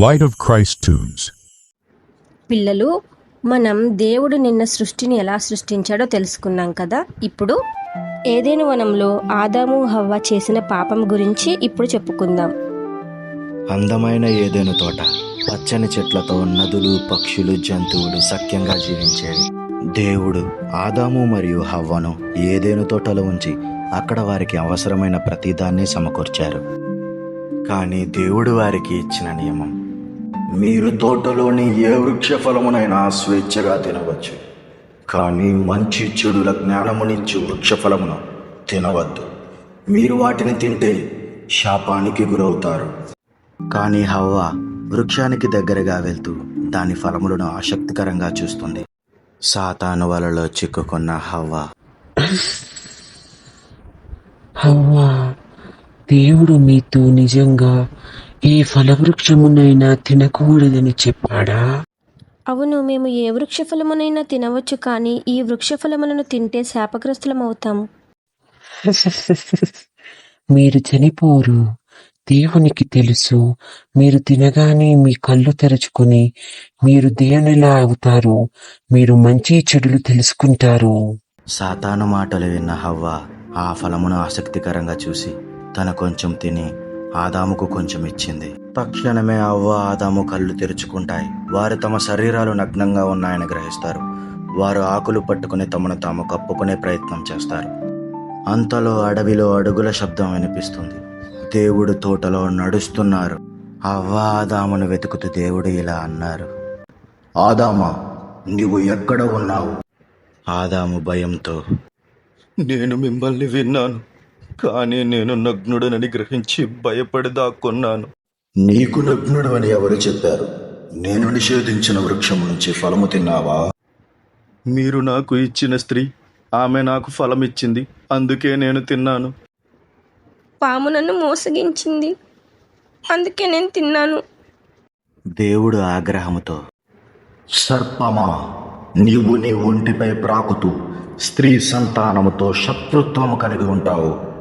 Light of Christ Tunes. పిల్లలు మనం దేవుడు నిన్న సృష్టిని ఎలా సృష్టించాడో తెలుసుకున్నాం కదా? ఇప్పుడు ఏదేను వనంలో ఆదాము హవ్వ చేసిన పాపం గురించి ఇప్పుడు చెప్పుకుందాం. అందమైన ఏదైనా తోట పచ్చని చెట్లతో నదులు పక్షులు జంతువులు సఖ్యంగా జీవించేవి. దేవుడు ఆదాము మరియు హవ్వను ఏదేను తోటలో ఉంచి అక్కడ వారికి అవసరమైన ప్రతిదాన్ని సమకూర్చారు. కానీ దేవుడు వారికి ఇచ్చిన నియమం మీరు తోటలోని ఏ వృక్ష ఫలమునైనా స్వేచ్ఛగా తినవచ్చు. కానీ మంచి చెడుల జ్ఞానమునిచ్చు వృక్ష ఫలమును తినవద్దు. మీరు వాటిని తింటే శాపానికి గురవుతారు. కానీ హవ్వ వృక్షానికి దగ్గరగా వెళ్తూ దాని ఫలములను ఆసక్తికరంగా చూస్తుంది. సాతాను వలలో చిక్కుకున్న హవ్వ. హవ్వ దేవుడు మీతో నిజంగా ఏ ఫలవృక్షమునైనా తినకూడదని చెప్పాడా? అవును మేము ఏ వృక్ష ఫలమునైనా తినవచ్చు కానీ ఈ వృక్ష ఫలములను తింటే శాపగ్రస్తులమవుతాము మీరు చనిపోరు. దేవునికి తెలుసు. మీరు తినగానే మీ కళ్ళు తెరుచుకొని మీరు దేవునిలా అవుతారు. మీరు మంచి చెడులు తెలుసుకుంటారు. సాతాను మాటలు విన్న హవ్వ ఆ ఫలమును ఆసక్తికరంగా చూసి తన కొంచెం తిని ఆదాముకు కొంచెం ఇచ్చింది. తక్షణమే అవ్వ ఆదాము కళ్ళు తెరుచుకుంటాయి. వారు తమ శరీరాలు నగ్నంగా ఉన్నాయని గ్రహిస్తారు. వారు ఆకులు పట్టుకుని తమను తాము కప్పుకునే ప్రయత్నం చేస్తారు. అంతలో అడవిలో అడుగుల శబ్దం వినిపిస్తుంది. దేవుడు తోటలో నడుస్తున్నారు. అవ్వ ఆదామును వెతుకుతూ దేవుడు ఇలా అన్నారు. ఆదామా నీవు ఎక్కడ ఉన్నావు? ఆదాము భయంతో నేను మిమ్మల్ని విన్నాను. కానీ నేను నగ్నుడనని గ్రహించి భయపడి దాక్కున్నాను నీకు నగ్నుడు అని ఎవరు చెప్పారు? నేను నిషేధించిన వృక్షము నుంచి ఫలము తిన్నావా? మీరు నాకు ఇచ్చిన స్త్రీ ఆమె నాకు ఫలమిచ్చింది అందుకే నేను తిన్నాను. పాము నన్ను మోసగించింది అందుకే నేను తిన్నాను. దేవుడు ఆగ్రహముతో సర్పమా నీవు నీ ఒంటిపై ప్రాకుతూ స్త్రీ సంతానముతో శత్రుత్వము కలిగి ఉంటావు.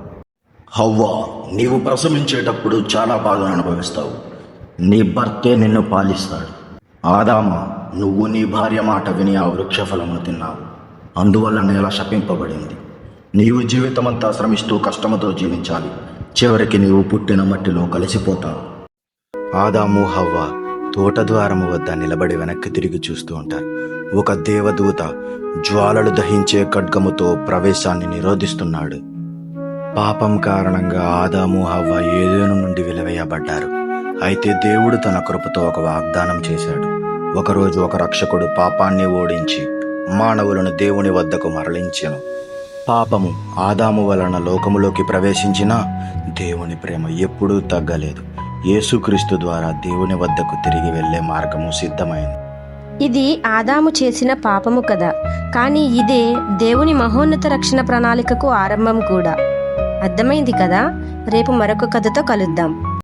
హవ్వ నీవు ప్రసవించేటప్పుడు చాలా బాధ అనుభవిస్తావు. నీ భర్తే నిన్ను పాలిస్తాడు. ఆదామా నువ్వు నీ భార్య మాట విని ఆ వృక్షఫలము తిన్నావు. అందువల్ల నేల శపింపబడింది. నీవు జీవితమంతా శ్రమిస్తూ కష్టముతో జీవించాలి. చివరికి నీవు పుట్టిన మట్టిలో కలిసిపోతావు. ఆదాము హవ్వ తోట ద్వారము వద్ద నిలబడి వెనక్కి తిరిగి చూస్తూ ఉంటారు. ఒక దేవదూత జ్వాలలు దహించే ఖడ్గముతో ప్రవేశాన్ని నిరోధిస్తున్నాడు. పాపం కారణంగా ఆదాము హవ్వ ఏదేను నుండి వెలివేయబడ్డారు. అయితే దేవుడు తన కృపతో ఒక వాగ్దానం చేశాడు. ఒకరోజు ఒక రక్షకుడు పాపాన్ని ఓడించి మానవులను దేవుని వద్దకు మరలించెను. పాపము ఆదాము వలన లోకములోకి ప్రవేశించినా దేవుని ప్రేమ ఎప్పుడూ తగ్గలేదు. యేసుక్రీస్తు ద్వారా దేవుని వద్దకు తిరిగి వెళ్ళే మార్గము సిద్ధమైంది. ఇది ఆదాము చేసిన పాపము కదా. కానీ ఇదే దేవుని మహోన్నత రక్షణ ప్రణాళికకు ఆరంభం కూడా. అర్థమైంది కదా? రేపు మరొక కథతో కలుద్దాం.